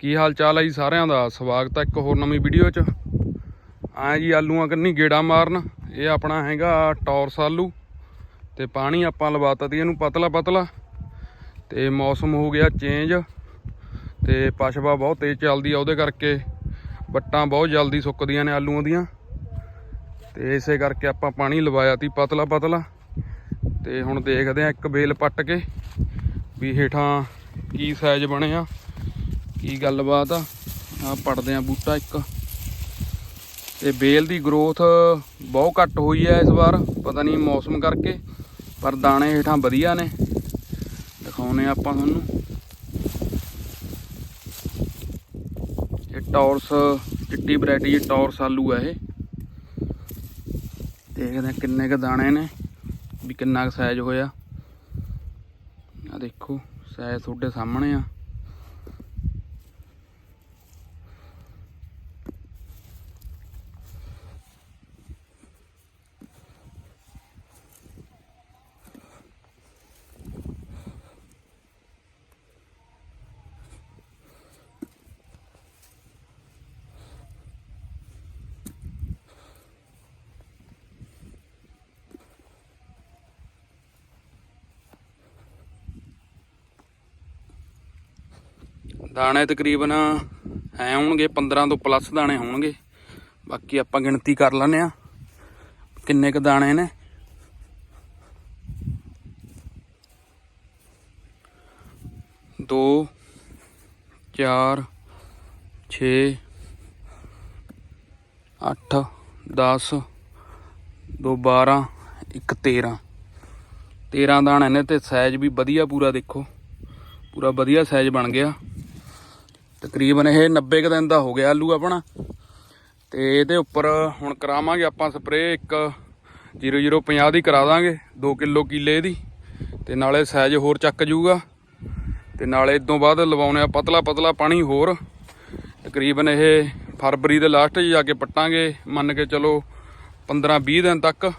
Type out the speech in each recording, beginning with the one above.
ਕੀ ਹਾਲ ਚਾਲ ਹੈ ਜੀ ਸਾਰਿਆਂ ਦਾ? ਸਵਾਗਤ ਹੈ ਇੱਕ ਹੋਰ ਨਵੀਂ ਵੀਡੀਓ 'ਚ। ਆਏ ਜੀ ਆਲੂਆਂ ਕੰਨੀ ਗੇੜਾ ਮਾਰਨ। ਇਹ ਆਪਣਾ ਹੈਗਾ ਟੌਰਸ ਆਲੂ। ਤੇ ਪਾਣੀ ਆਪਾਂ ਲਵਾਤਾ ਤੀ ਇਹਨੂੰ ਪਤਲਾ ਪਤਲਾ। ਤੇ ਮੌਸਮ ਹੋ ਗਿਆ ਚੇਂਜ। ਤੇ ਪਛਵਾ ਬਹੁਤ ਤੇਜ਼ ਚੱਲਦੀ ਆ ਉਹਦੇ ਕਰਕੇ ਵੱਟਾਂ ਬਹੁਤ ਜਲਦੀ ਸੁੱਕਦੀਆਂ ਨੇ ਆਲੂਆਂ ਦੀਆਂ। ਤੇ ਇਸੇ ਕਰਕੇ ਆਪਾਂ ਪਾਣੀ ਲਵਾਇਆ ਤੀ ਪਤਲਾ ਪਤਲਾ। ਤੇ ਹੁਣ ਦੇਖਦੇ ਆ ਇੱਕ ਬੇਲ ਪੱਟ ਕੇ ਵੀ ਹੇਠਾਂ ਕੀ ਸਾਈਜ਼ ਬਣਿਆ ਕੀ ਗੱਲਬਾਤ ਆ? ਆ ਪੜਦੇ ਆ ਬੂਟਾ ਇੱਕ। ਤੇ ਬੇਲ ਦੀ ਗਰੋਥ ਬਹੁਤ ਘੱਟ ਹੋਈ ਹੈ ਇਸ ਵਾਰ, ਪਤਾ ਨਹੀਂ ਮੌਸਮ ਕਰਕੇ, ਪਰ ਦਾਣੇ ਹੇਠਾਂ ਵਧੀਆ ਨੇ। ਦਿਖਾਉਨੇ ਆਪਾਂ ਤੁਹਾਨੂੰ। ਇਹ ਟੌਰਸ, ਚਿੱਟੀ ਵੈਰਾਈਟੀ ਟੌਰਸ ਆਲੂ ਹੈ ਇਹ। ਦੇਖਦੇ ਕਿੰਨੇ ਕ ਦਾਣੇ ਨੇ, ਵੀ ਕਿੰਨਾ ਕੁ ਸਾਈਜ਼ ਹੋਇਆ। ਆ ਦੇਖੋ ਸਾਈਜ਼ ਤੁਹਾਡੇ ਸਾਹਮਣੇ ਆ। ਦਾਣੇ ਤਕਰੀਬਨ ਐ ਹੋਣਗੇ 15 ਤੋਂ ਪਲੱਸ ਦਾਣੇ ਹੋਣਗੇ। ਬਾਕੀ ਆਪਾਂ ਗਿਣਤੀ ਕਰ ਲੈਨੇ ਆ ਕਿੰਨੇ ਕ ਦਾਣੇ ਨੇ? ਦੋ, ਚਾਰ 6 8 10 ਦੋ 12 ਇੱਕ 13 13 ਦਾਣੇ ਨੇ ਤੇ ਸਾਈਜ਼ ਵੀ ਵਧੀਆ ਪੂਰਾ ਦੇਖੋ। ਪੂਰਾ ਵਧੀਆ ਸਾਈਜ਼ ਬਣ ਗਿਆ। ਤਕਰੀਬਨ ਇਹ 90 ਕੁ ਦਿਨ ਦਾ ਹੋ ਗਿਆ ਆਲੂ ਆਪਣਾ। ਤੇ ਇਹਦੇ ਉੱਪਰ ਹੁਣ ਕਰਾਵਾਂਗੇ ਆਪਾਂ ਸਪਰੇਅ, ਇੱਕ 0050 ਦੀ ਕਰਾ ਦਾਂਗੇ 2 ਕਿਲੋ ਕੀਲੇ ਦੀ। ਤੇ ਨਾਲੇ ਸਾਈਜ਼ ਹੋਰ ਚੱਕ ਜੂਗਾ ਤੇ ਨਾਲੇ ਇਦੋਂ ਬਾਅਦ ਲਵਾਉਣੇ ਆ ਪਤਲਾ ਪਤਲਾ ਪਾਣੀ ਹੋਰ। ਤਕਰੀਬਨ ਇਹ ਫਰਵਰੀ ਦੇ ਲਾਸਟ 'ਚ ਜਾ ਕੇ ਪੱਟਾਂਗੇ, ਮੰਨ ਕੇ ਚਲੋ 15 20 ਦਿਨ ਤੱਕ।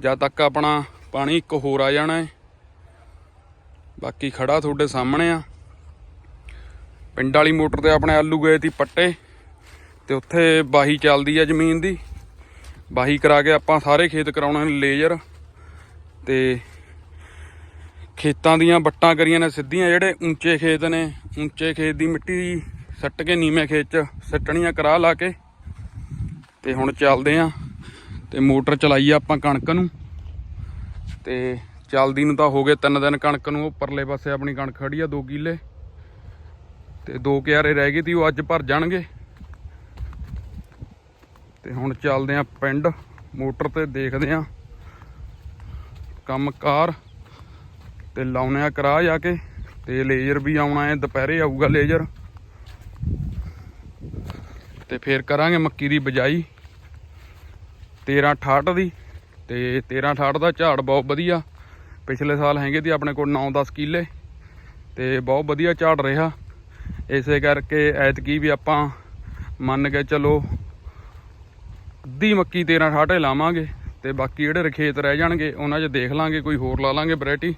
ਜਦ ਤੱਕ ਆਪਣਾ ਪਾਣੀ ਇੱਕ ਹੋਰ ਆ ਜਾਣਾ ਹੈ ਬਾਕੀ ਖੜਾ ਤੁਹਾਡੇ ਸਾਹਮਣੇ ਆ। ਪਿੰਡ ਵਾਲੀ ਮੋਟਰ ਤੇ ਆਪਣੇ ਆਲੂ ਗਏ ਸੀ ਪੱਟੇ ਤੇ ਉੱਥੇ ਬਾਹੀ ਚੱਲਦੀ ਆ ਜ਼ਮੀਨ ਦੀ। ਬਾਹੀ ਕਰਾ ਕੇ ਆਪਾਂ ਸਾਰੇ ਖੇਤ ਕਰਾਉਣੇ ਲੇਜ਼ਰ ਤੇ ਖੇਤਾਂ ਦੀਆਂ ਵੱਟਾਂ ਕਰੀਆਂ ਨੇ ਸਿੱਧੀਆਂ, ਜਿਹੜੇ ਉੱਚੇ ਖੇਤ ਨੇ, ਉੱਚੇ ਖੇਤ ਦੀ ਮਿੱਟੀ ਸੱਟ ਕੇ ਨੀਵੇਂ ਖੇਤ 'ਚ ਸੱਟਣੀਆਂ ਕਰਾ ਲਾ ਕੇ ਤੇ ਹੁਣ ਚੱਲਦੇ ਆ ਤੇ ਮੋਟਰ ਚਲਾਈ ਆ ਆਪਾਂ ਕਣਕ ਨੂੰ ਤੇ ਚੱਲਦੀ ਨੂੰ ਤਾਂ ਹੋ ਗਏ ਤਿੰਨ ਦਿਨ ਕਣਕ ਨੂੰ, ਉਹ ਪਰਲੇ ਪਾਸੇ ਆਪਣੀ ਕਣਕ ਖੜੀ ਆ 2 ਕਿੱਲੇ। ਤੇ ਦੋ ਕਿਆਰੇ ਰਹਿ ਗਏ ਤੀ ਉਹ ਅੱਜ ਭਰ ਜਾਣਗੇ। ਤੇ ਹੁਣ ਚੱਲਦੇ ਆ ਪਿੰਡ, ਮੋਟਰ ਤੇ ਦੇਖਦੇ ਆ ਕੰਮਕਾਰ। ਤੇ ਲਾਉਣੇ ਆ ਕਰਾ ਜਾ ਕੇ, ਤੇ ਲੇਜ਼ਰ ਵੀ ਆਉਣਾ ਹੈ, ਦੁਪਹਿਰੇ ਆਊਗਾ ਲੇਜ਼ਰ। ਤੇ ਫੇਰ ਕਰਾਂਗੇ ਮੱਕੀ ਦੀ ਬਜਾਈ 13 68 ਦੀ। ਤੇ 13 68 ਦਾ ਝਾੜ ਬਹੁਤ ਵਧੀਆ। ਪਿਛਲੇ ਸਾਲ ਹੈਗੇ ਤੀ ਆਪਣੇ ਕੋਲ 9-10 ਕਿੱਲੇ। ਤੇ ਬਹੁਤ ਵਧੀਆ ਝਾੜ ਰਿਹਾ। ਇਸੇ ਕਰਕੇ ਐਤਕੀ ਵੀ ਆਪਾਂ ਮੰਨ ਕੇ ਚਲੋ ਅੱਧੀ ਮੱਕੀ 13 68 ਲਾਵਾਂਗੇ ਤੇ ਬਾਕੀ ਜਿਹੜੇ ਰਖੇਤ ਰਹਿ ਜਾਣਗੇ, ਉਹਨਾਂ 'ਚ ਦੇਖ ਲਾਂਗੇ, ਕੋਈ ਹੋਰ ਲਾ ਲਾਂਗੇ ਵੈਰਾਈਟੀ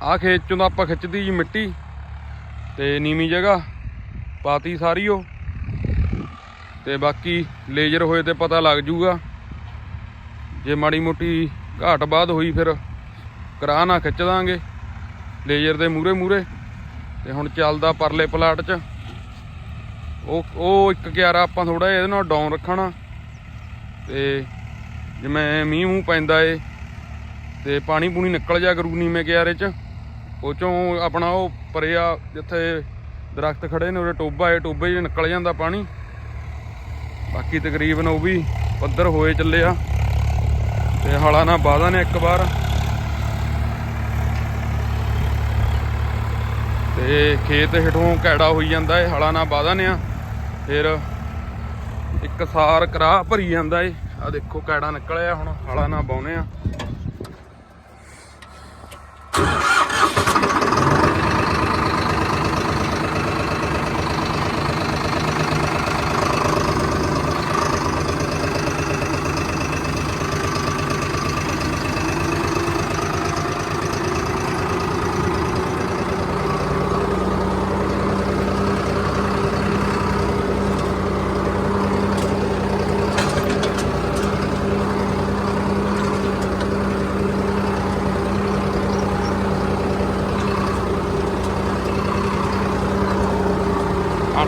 ਆਹ ਖੇਤ ਚੋਂ ਤਾਂ ਆਪਾਂ ਖਿੱਚਦੀ ਜੀ ਮਿੱਟੀ ਤੇ ਨੀਵੀਂ ਜਗ੍ਹਾ ਪਾਤੀ ਸਾਰੀ ਉਹ। ਤੇ ਬਾਕੀ ਲੇਜ਼ਰ ਹੋਏ ਤੇ ਪਤਾ ਲੱਗ ਜੂਗਾ। ਜੇ ਮਾੜੀ ਮੋਟੀ ਘਾਟ ਬਾਅਦ ਹੋਈ ਫਿਰ ਕਰਾ ਨਾ ਖਿੱਚ ਦਾਂਗੇ। ਲੇਜ਼ਰ ਦੇ ਮੂਰੇ ਮੂਰੇ ਤੇ ਹੁਣ ਚੱਲਦਾ ਪਰਲੇ ਪਲਾਟ 'ਚ। ਉਹ ਉਹ ਇੱਕ ਗਿਆਰਾ ਆਪਾਂ ਥੋੜਾ ਇਹਦੇ ਨਾਲ ਡਾਊਨ ਰੱਖਣਾ। ਤੇ ਜਿਵੇਂ ਮੀਂਹ ਮੂੰਹ ਪੈਂਦਾ ਏ, ਤੇ ਪਾਣੀ ਪੂਣੀ ਨਿਕਲ ਜਾ ਕਰੂ ਨੀਵੇਂ ਕਿਆਰੇ 'ਚ। ਉਹ ਚੋਂ ਆਪਣਾ ਉਹ ਪਰੇ ਆ, ਜਿੱਥੇ ਦਰਖਤ ਖੜੇ ਨੇ, ਉਹਦੇ ਟੋਬਾ ਏ ਟੋਬੇ 'ਚ ਨਿਕਲ ਜਾਂਦਾ ਪਾਣੀ। ਬਾਕੀ ਤਕਰੀਬਨ ਉਹ ਵੀ ਪੱਧਰ ਹੋਏ ਚੱਲੇ ਆ। ਤੇ ਹਾਲਾ ਨਾ ਬਾਦਾ ਨੇ ਇੱਕ ਵਾਰ। ਤੇ ਖੇਤ ਹੇਠੋਂ ਕੈੜਾ ਹੋਈ ਜਾਂਦਾ ਏ, ਹਲਾ ਨਾਲ ਬਾਦਾ ਨੇ ਆ ਫਿਰ ਇੱਕ ਸਾਰ ਕਰਾ ਭਰੀ ਜਾਂਦਾ ਏ। ਆ ਦੇਖੋ ਕੈੜਾ ਨਿਕਲਿਆ ਹੁਣ, ਹਲਾ ਨਾਲ ਬਾਉਨੇ ਆ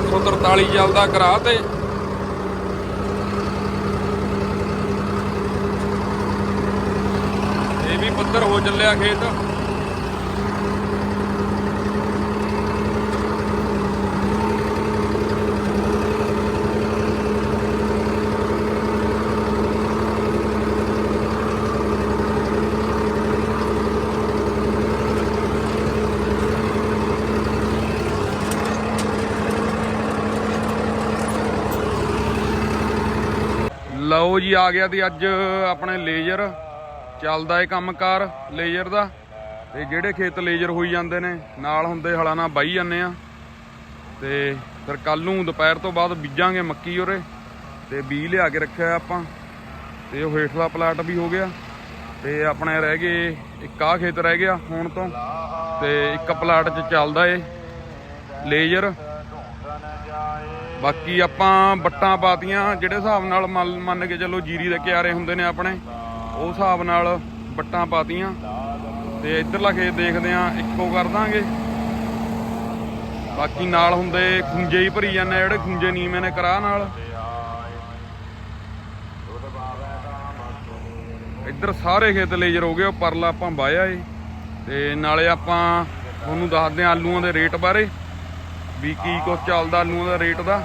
843 ਚੱਲਦਾ ਕਰਾ ਤੇ। ਇਹ ਵੀ ਪੱਧਰ ਹੋ ਚੱਲਿਆ ਖੇਤ। ਲਓ ਜੀ, ਆ ਗਿਆ ਦੀ ਅੱਜ ਆਪਣੇ ਲੇਜ਼ਰ। ਚੱਲਦਾ ਏ ਕੰਮਕਾਰ ਲੇਜ਼ਰ ਦਾ। ਤੇ ਜਿਹੜੇ ਖੇਤ ਲੇਜ਼ਰ ਹੋਈ ਜਾਂਦੇ ਨੇ, ਨਾਲ ਹੁੰਦੇ ਹਲਾਂ ਨਾਲ ਬਾਈ ਜਾਂਦੇ ਆ। ਤੇ ਫਿਰ ਕੱਲ ਨੂੰ ਦੁਪਹਿਰ ਤੋਂ ਬਾਅਦ ਬੀਜਾਂਗੇ ਮੱਕੀ ਉਰੇ। ਤੇ ਬੀ ਲਿਆ ਕੇ ਰੱਖਿਆ ਆਪਾਂ। ਤੇ ਉਹ ਹੇਠਲਾ ਪਲਾਟ ਵੀ ਹੋ ਗਿਆ। ਤੇ ਆਪਣੇ ਰਹਿ ਗਏ, ਇੱਕ ਆ ਖੇਤ ਰਹਿ ਗਿਆ ਹੁਣ ਤੋਂ। ਤੇ ਇੱਕ ਪਲਾਟ 'ਚ ਚੱਲਦਾ ਏ ਲੇਜ਼ਰ। ਬਾਕੀ ਆਪਾਂ ਬੱਟਾਂ ਪਾਤੀਆਂ ਜਿਹੜੇ ਹਿਸਾਬ ਨਾਲ ਮੰਨ ਮੰਨ ਕੇ ਚੱਲੋ ਜੀਰੀ ਦੇ ਕਿਆਰੇ ਹੁੰਦੇ ਨੇ ਆਪਣੇ ਉਹ ਹਿਸਾਬ ਨਾਲ ਬੱਟਾਂ ਪਾਤੀਆਂ। ਤੇ ਇਧਰਲਾ ਖੇਤ ਦੇਖਦੇ ਆ ਇੱਕੋ ਕਰ ਦਾਂਗੇ। ਬਾਕੀ ਨਾਲ ਹੁੰਦੇ ਖੁੰਝੇ ਹੀ ਭਰੀ ਜਾਂਦੇ ਆ, ਜਿਹੜੇ ਖੁੰਝੇ ਨੀਵੇਂ ਨੇ ਕਰਾ ਨਾਲ। ਇੱਧਰ ਸਾਰੇ ਖੇਤ ਲੇਜਰ ਹੋ ਗਏ ਉਹ ਪਰਲਾ ਆਪਾਂ ਵਾਇਆ ਏ। ਤੇ ਨਾਲੇ ਆਪਾਂ ਤੁਹਾਨੂੰ ਦੱਸਦੇ ਆ ਆਲੂਆਂ ਦੇ ਰੇਟ ਬਾਰੇ ਵੀ ਕੀ ਕੁਛ ਚੱਲਦਾ ਆਲੂਆਂ ਦਾ ਰੇਟ ਦਾ।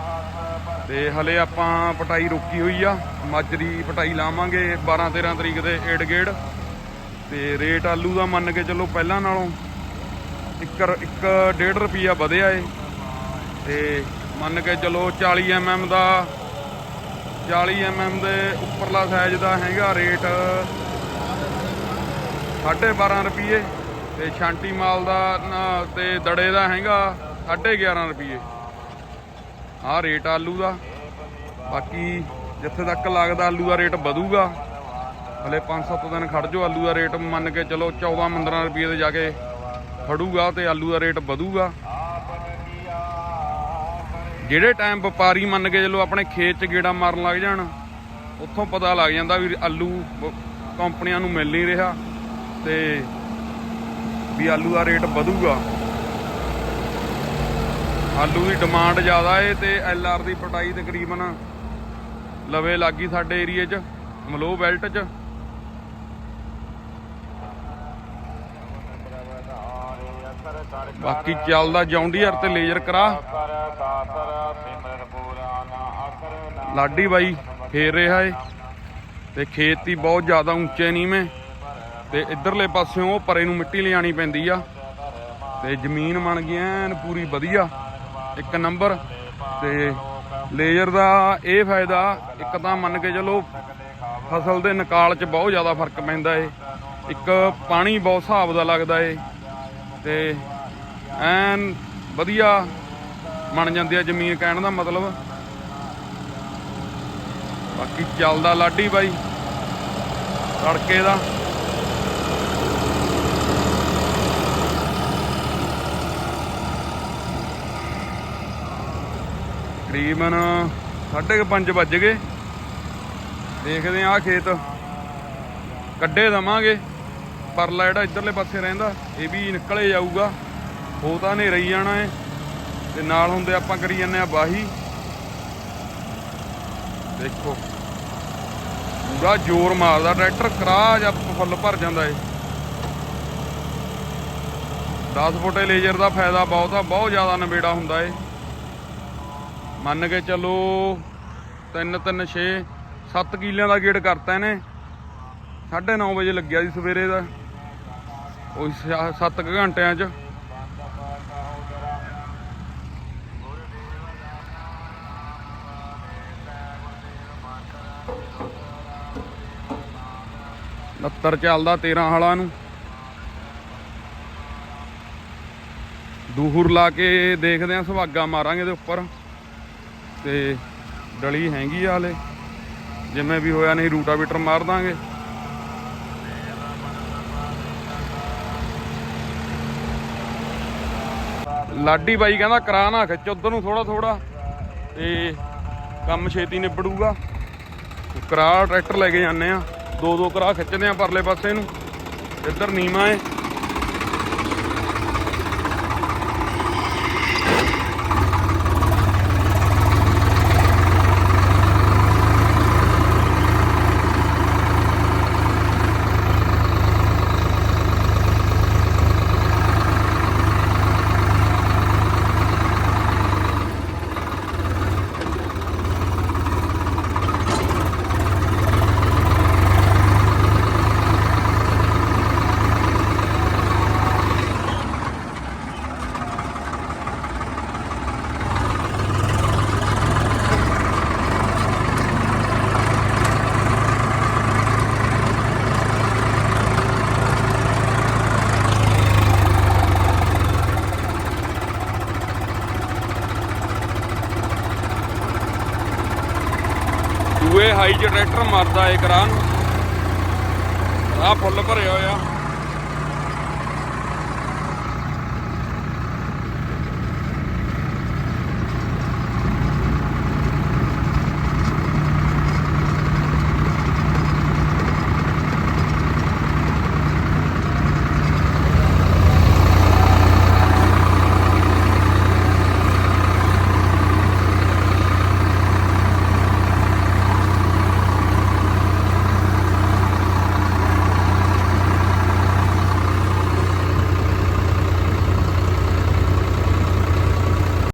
ਤੇ ਹਲੇ ਆਪਾਂ ਪਟਾਈ ਰੋਕੀ ਹੋਈ ਆ। ਮਾਜਰੀ ਪਟਾਈ ਲਾਵਾਂਗੇ 12 13 ਤਰੀਕ ਦੇ ਏਡ ਗੇੜ। ਤੇ ਰੇਟ ਆਲੂ ਦਾ ਮੰਨ ਕੇ ਚੱਲੋ ਪਹਿਲਾਂ ਨਾਲੋਂ 1 ਇੱਕ ਡੇਢ ਰੁਪਿਆ ਵਧਿਆ ਏ। ਤੇ ਮੰਨ ਕੇ ਚੱਲੋ 40 mm ਦਾ 40 mm ਦੇ ਉੱਪਰਲਾ ਸਾਈਜ਼ ਦਾ ਹੈਗਾ ਰੇਟ 12.5 ਰੁਪਏ ਤੇ ਛਾਂਟੀ ਮਾਲ ਦਾ ਨਾ- ਤੇ ਦੜੇ ਦਾ ਹੈਗਾ 11.5 ਰੁਪਏ ਆਹ ਰੇਟ ਆਲੂ ਦਾ। ਬਾਕੀ ਜਿੱਥੇ ਤੱਕ ਲੱਗਦਾ ਆਲੂ ਦਾ ਰੇਟ ਵਧੂਗਾ, ਹਲੇ 5-7 ਦਿਨ ਖੜ ਜਾਓ, ਆਲੂ ਦਾ ਰੇਟ ਮੰਨ ਕੇ ਚਲੋ 14-15 ਰੁਪਏ ਤੇ ਜਾ ਕੇ ਖੜੂਗਾ ਤੇ ਆਲੂ ਦਾ ਰੇਟ ਵਧੂਗਾ। ਜਿਹੜੇ ਟਾਈਮ ਵਪਾਰੀ ਮੰਨ ਕੇ ਚਲੋ ਆਪਣੇ ਖੇਤ 'ਚ ਗੇੜਾ ਮਾਰਨ ਲੱਗ ਜਾਣ, ਉੱਥੋਂ ਪਤਾ ਲੱਗ ਜਾਂਦਾ ਵੀ ਆਲੂ ਕੰਪਨੀਆਂ ਨੂੰ ਮਿਲ ਨਹੀਂ ਰਿਹਾ ਤੇ ਵੀ ਆਲੂ ਦਾ ਰੇਟ ਵਧੂਗਾ। ਆਲੂ ਦੀ ਡਿਮਾਂਡ ਜ਼ਿਆਦਾ ਏ ਤੇ ਐਲ ਆਰ ਦੀ ਪਟਾਈ ਤਕਰੀਬਨ ਲਵੇ ਲੱਗੀ ਸਾਡੇ ਏਰੀਏ 'ਚ ਮਲੋ ਬੈਲਟ 'ਚ। ਬਾਕੀ ਚੱਲਦਾ ਜੌਂਡੀਅਰ ਤੇ ਲੇਜ਼ਰ ਕਰਾ। ਲਾਡੀ ਬਾਈ ਫੇਰ ਰਿਹਾ ਏ ਤੇ ਖੇਤ ਹੀ ਬਹੁਤ ਜ਼ਿਆਦਾ ਉੱਚੇ ਨੀਵੇਂ ਤੇ ਇਧਰਲੇ ਪਾਸਿਓਂ ਉਹ ਪਰੇ ਨੂੰ ਮਿੱਟੀ ਲਿਆਣੀ ਪੈਂਦੀ ਆ ਤੇ ਜ਼ਮੀਨ ਬਣ ਗਈ ਐਨ ਪੂਰੀ ਵਧੀਆ। ਇੱਕ ਨੰਬਰ ਤੇ ਲੇਜ਼ਰ ਦਾ ਇਹ ਫਾਇਦਾ, ਇੱਕ ਤਾਂ ਮੰਨ ਕੇ ਚਲੋ ਫਸਲ ਦੇ ਨਿਕਾਲ 'ਚ ਬਹੁਤ ਜ਼ਿਆਦਾ ਫ਼ਰਕ ਪੈਂਦਾ ਏ। ਇੱਕ ਪਾਣੀ ਬਹੁਤ ਹਿਸਾਬ ਦਾ ਲੱਗਦਾ ਏ ਤੇ ਐਨ ਵਧੀਆ ਬਣ ਜਾਂਦੀ ਆ ਜ਼ਮੀਨ ਕਹਿਣ ਦਾ ਮਤਲਬ। ਬਾਕੀ ਚੱਲਦਾ ਲਾਡੀ ਬਾਈ ਤੜਕੇ ਦਾ। ਤਕਰੀਬਨ 5:30 ਵੱਜ ਗਏ। ਦੇਖਦੇ ਆ ਖੇਤ ਕੱਢੇ ਦਵਾਂਗੇ। ਪਰਲਾ ਜਿਹੜਾ ਇਧਰਲੇ ਪਾਸੇ ਰਹਿੰਦਾ, ਇਹ ਵੀ ਨਿਕਲੇ ਜਾਊਗਾ। ਉਹ ਤਾਂ ਹਨੇਰਾ ਹੀ ਜਾਣਾ ਏ ਤੇ ਨਾਲ ਹੁੰਦੇ ਆਪਾਂ ਕਰੀ ਜਾਂਦੇ ਆ ਬਾਹੀ ਦੇਖੋ। ਪੂਰਾ ਜ਼ੋਰ ਮਾਰਦਾ, ਟਰੈਕਟਰ ਕਰਾ ਜਾਂ ਫੁੱਲ ਭਰ ਜਾਂਦਾ ਏ 10 ਫੁੱਟੇ ਲੇਜ਼ਰ ਦਾ ਫਾਇਦਾ ਬਹੁਤ ਆ, ਬਹੁਤ ਜ਼ਿਆਦਾ ਨਵੇੜਾ ਹੁੰਦਾ ਏ ਮੰਨ ਕੇ ਚੱਲੋ 3 3 6 7 ਕਿਲਿਆਂ ਦਾ ਗੇਟ ਕਰਤਾ ਇਹਨੇ। 9:30 ਵਜੇ ਲੱਗਿਆ ਸੀ ਸਵੇਰੇ ਦਾ। ਉਹ 7 ਘੰਟਿਆਂ ਚ। ਲੱਤਰ ਚੱਲਦਾ 13 ਹਾਲਾਂ ਨੂੰ। ਦੂਹਰ ਲਾ ਕੇ ਦੇਖਦੇ ਆ ਸੁਹਾਗਾ ਮਾਰਾਂਗੇ ਦੇ ਉੱਪਰ। ਤੇ ਡਲੀ ਹੈਗੀ ਆ ਹਲੇ। ਜਿਵੇਂ ਵੀ ਹੋਇਆ ਨਹੀਂ, ਰੂਟਾਵੀਟਰ ਮਾਰ ਦਾਂਗੇ। ਲਾਡੀ ਬਾਈ ਕਹਿੰਦਾ, ਕਰਾ ਨਾ ਖਿੱਚ, ਉਧਰ ਨੂੰ ਥੋੜਾ ਥੋੜਾ ਤੇ ਕੰਮ ਛੇਤੀ ਨਿਬੜੂਗਾ। ਕਰਾ, ਟਰੈਕਟਰ ਲੈ ਕੇ ਜਾਂਦੇ ਆ। ਦੋ ਦੋ ਕਰਾ ਖਿੱਚਦੇ ਆ ਪਰਲੇ ਪਾਸੇ ਨੂੰ। ਇੱਧਰ ਨੀਮਾ ਏ। ਦੂਏ ਹਾਈ 'ਚ ਟਰੈਕਟਰ ਮਾਰਦਾ ਏ ਕਰਾਂ ਨੂੰ। ਫੁੱਲ ਭਰਿਆ ਹੋਇਆ।